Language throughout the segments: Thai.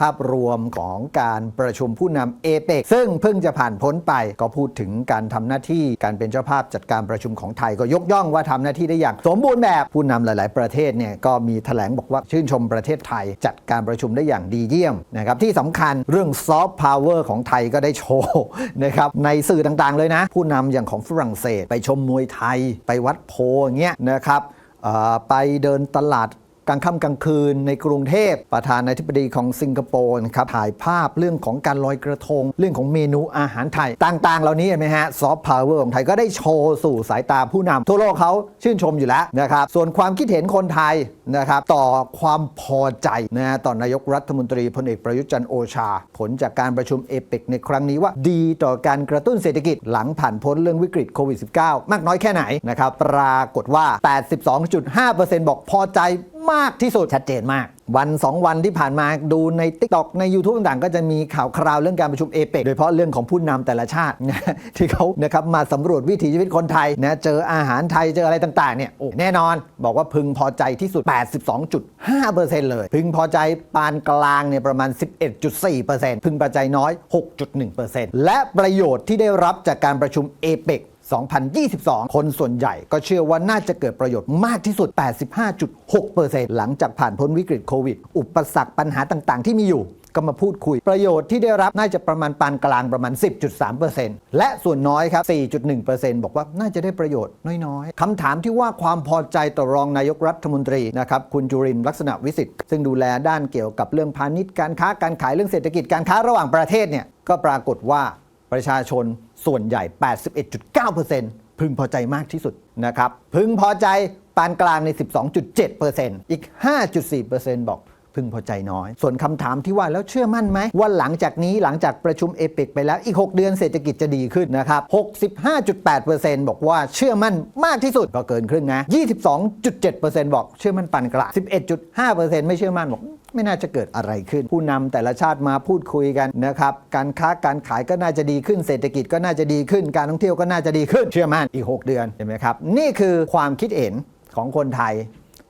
ภาพรวมของการประชุมผู้นำเอเปกซึ่งเพิ่งจะผ่านพ้นไปก็พูดถึงการทำหน้าที่การเป็นเจ้าภาพจัดการประชุมของไทยก็ยกย่องว่าทำหน้าที่ได้อย่าง สมบูรณ์แบบผู้นำหลาย ๆ ประเทศเนี่ยก็มีแถลงบอกว่าชื่นชมประเทศไทย จัดการประชุมได้อย่างดีเยี่ยมนะครับที่สำคัญเรื่องซอฟต์พาวเวอร์ของไทยก็ได้โชว์นะครับในสื่อต่าง ๆ เลยนะ ผู้นำอย่างของฝรั่งเศส ไปชมมวยไทย ไปวัดโพอย่างเงี้ยนะครับไปเดินตลาด กลางค่ำกลางคืนในกรุงเทพประธานาธิบดีของสิงคโปร์นะครับถ่ายภาพเรื่องของการลอยกระทง เรื่องของเมนูอาหารไทย ต่างๆ เหล่านี้เห็นไหมฮะซอฟต์พาวเวอร์ของไทยก็ได้โชว์สู่สายตาผู้นำทั่วโลกเขาชื่นชมอยู่แล้วนะครับส่วนความคิดเห็นคนไทยนะครับต่อความพอใจนะฮะต่อนายกรัฐมนตรีพลเอกประยุทธ์จันทร์โอชา ผลจากการประชุมเอเปกในครั้งนี้ว่าดีต่อการกระตุ้นเศรษฐกิจหลังผ่านพ้นเรื่องวิกฤตโควิด -19 มากน้อยแค่ไหนนะครับปรากฏว่า 82.5%บอกพอใจ มากที่สุดชัดเจนมาก วัน 2 วันที่ผ่านมาดูใน TikTok ใน YouTube ต่างๆ ก็จะมีข่าวคราวเรื่องการประชุมเอเปกโดยเฉพาะเรื่องของผู้นำแต่ละชาตินะที่เขานะครับมาสำรวจวิถีชีวิตคนไทยนะเจออาหารไทยเจออะไรต่างๆเนี่ยโอ้แน่นอนบอกว่าพึงพอใจที่สุด 82.5%เลย พึงพอใจปานกลางเนี่ยประมาณ 11.4%พึงพอใจน้อย 6.1%และประโยชน์ที่ได้รับจากการประชุมเอเปก 2022 คนส่วนใหญ่ก็เชื่อว่าน่าจะเกิดประโยชน์มากที่สุด 85.6%หลังจากผ่านพ้นวิกฤตโควิด อุปสรรคปัญหาต่างๆ ที่มีอยู่ก็มาพูดคุย ประโยชน์ที่ได้รับน่าจะประมาณปานกลางประมาณ 10.3%และส่วนน้อยครับ 4.1%บอกว่าน่าจะได้ประโยชน์น้อยๆคำถามที่ว่าความพอใจต่อรองนายกรัฐมนตรีนะครับคุณจุรินลักษณะวิสิทธิ์ซึ่งดูแลด้านเกี่ยวกับเรื่องพาณิชย์การค้าการขายเรื่องเศรษฐกิจการค้าระหว่างประเทศเนี่ยก็ปรากฏว่าประชาชน ส่วนใหญ่ 81.9%พึงพอใจมากที่สุดนะครับ พึงพอใจปานกลางใน 12.7%อีก 5.4%บอกพึงพอใจน้อย ส่วนคำถามที่ว่าแล้วเชื่อมั่นไหมว่าหลังจากนี้หลังจากประชุมเอเปกไปแล้วอีก 6 เดือนเศรษฐกิจจะดีขึ้นนะครับ 65.8%บอกว่าเชื่อมั่นมากที่สุดก็เกินครึ่งนะ 22.7%บอกเชื่อมั่นปานกลาง 11.5%ไม่เชื่อมั่นบอก ไม่น่าจะเกิดอะไรขึ้น ผู้นำแต่ละชาติมาพูดคุยกันนะครับการค้าการขายก็น่าจะดีขึ้นเศรษฐกิจก็น่าจะดีขึ้น การท่องเที่ยวก็น่าจะดีขึ้นเชื่อมั่นอีก 6 เดือนเห็นไหมครับนี่คือความคิดเห็นของคนไทย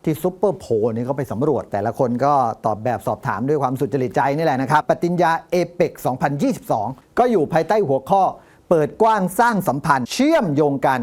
ที่ซุปเปอร์โพลนี่เขาไปสำรวจ แต่ละคนก็ตอบแบบสอบถามด้วยความสุจริตใจนี่แหละนะครับ ปฏิญญาเอเปก2022 ก็อยู่ภายใต้หัวข้อ เปิดกว้างสร้างสัมพันธ์ เชื่อมโยงกัน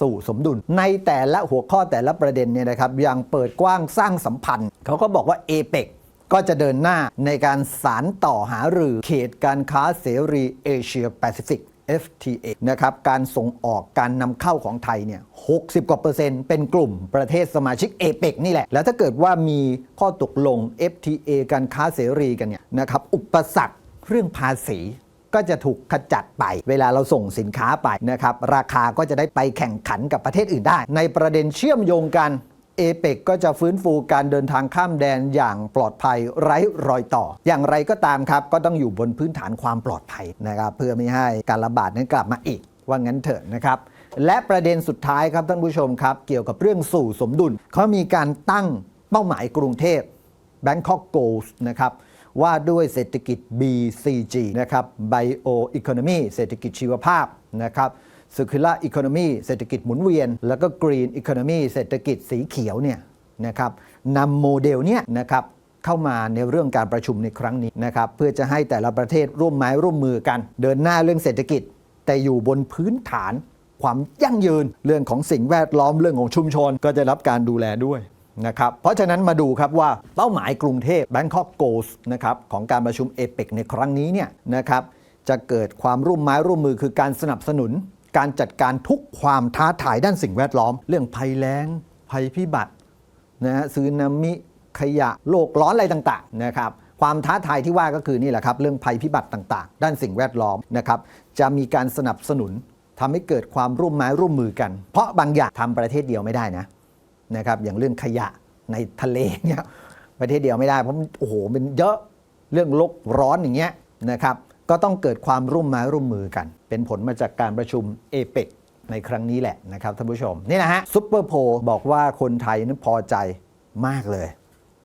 สู่สมดุล ในแต่ละหัวข้อแต่ละประเด็นเนี่ยนะครับยังเปิดกว้างสร้างสัมพันธ์ เขาก็บอกว่าเอเปก ก็จะเดินหน้าในการสารต่อหารือเขตการค้าเสรีเอเชียแปซิฟิก FTA นะครับการส่งออกการนำเข้าของไทยเนี่ย 60 กว่าเปอร์เซ็นต์เป็นกลุ่มประเทศสมาชิกเอเปกนี่แหละ แล้วถ้าเกิดว่ามีข้อตกลง FTA การค้าเสรีกันเนี่ยนะครับ อุปสรรคเรื่องภาษีก็จะถูกขจัดไป เวลาเราส่งสินค้าไปนะครับ ราคาก็จะได้ไปแข่งขันกับประเทศอื่นได้ ในประเด็นเชื่อมโยงกัน เอเปกก็จะฟื้นฟูการเดินทางข้ามแดนอย่างปลอดภัยไร้รอยต่อ อย่างไรก็ตามครับ ก็ต้องอยู่บนพื้นฐานความปลอดภัยนะครับเพื่อไม่ให้การระบาดนั้นกลับมาอีกว่างั้นเถอะนะครับ และประเด็นสุดท้ายครับท่านผู้ชมครับ เกี่ยวกับเรื่องสู่สมดุลเขามีการตั้งเป้าหมายกรุงเทพ Bangkok Goals นะครับว่าด้วยเศรษฐกิจ BCG นะครับ Bio Economy เศรษฐกิจชีวภาพนะครับ Circular Economy เศรษฐกิจหมุนเวียน แล้วก็ Green Economy เศรษฐกิจสีเขียวเนี่ยนะครับนำโมเดลเนี่ยนะครับเข้ามาในเรื่องการประชุมในครั้งนี้นะครับเพื่อจะให้แต่ละประเทศร่วมไม้ร่วมมือกัน เดินหน้าเรื่องเศรษฐกิจ แต่อยู่บนพื้นฐานความยั่งยืนเรื่องของสิ่งแวดล้อมเรื่องของชุมชน ก็จะรับการดูแลด้วยนะครับเพราะฉะนั้นมาดูครับว่าเป้าหมายกรุงเทพ Bangkok Goals นะครับของการประชุมเอเปกในครั้งนี้เนี่ยนะครับจะเกิดความร่วมไม้ร่วมมือคือการสนับสนุน การจัดการทุกความท้าทายด้านสิ่งแวดล้อม เรื่องภัยแล้ง ภัยพิบัตินะฮะซึนามิขยะโลกร้อนอะไรต่างๆนะครับความท้าทายที่ว่าก็คือนี่แหละครับเรื่องภัยพิบัติต่างๆ ด้านสิ่งแวดล้อมนะครับจะมีการสนับสนุนทำให้เกิดความร่วมไม้ร่วมมือกัน เพราะบางอย่างทำประเทศเดียวไม่ได้นะนะครับอย่างเรื่องขยะในทะเลเนี่ยประเทศเดียวไม่ได้เพราะมันโอ้โหมันเยอะเรื่องโลกร้อนอย่างเงี้ยนะครับ ก็ต้องเกิดความร่วมมาร่วมมือกัน เป็นผลมาจากการประชุมเอเปกในครั้งนี้แหละนะครับท่านผู้ชม นี่นะฮะซุปเปอร์โพลบอกว่าคนไทยนั้นพอใจมากเลย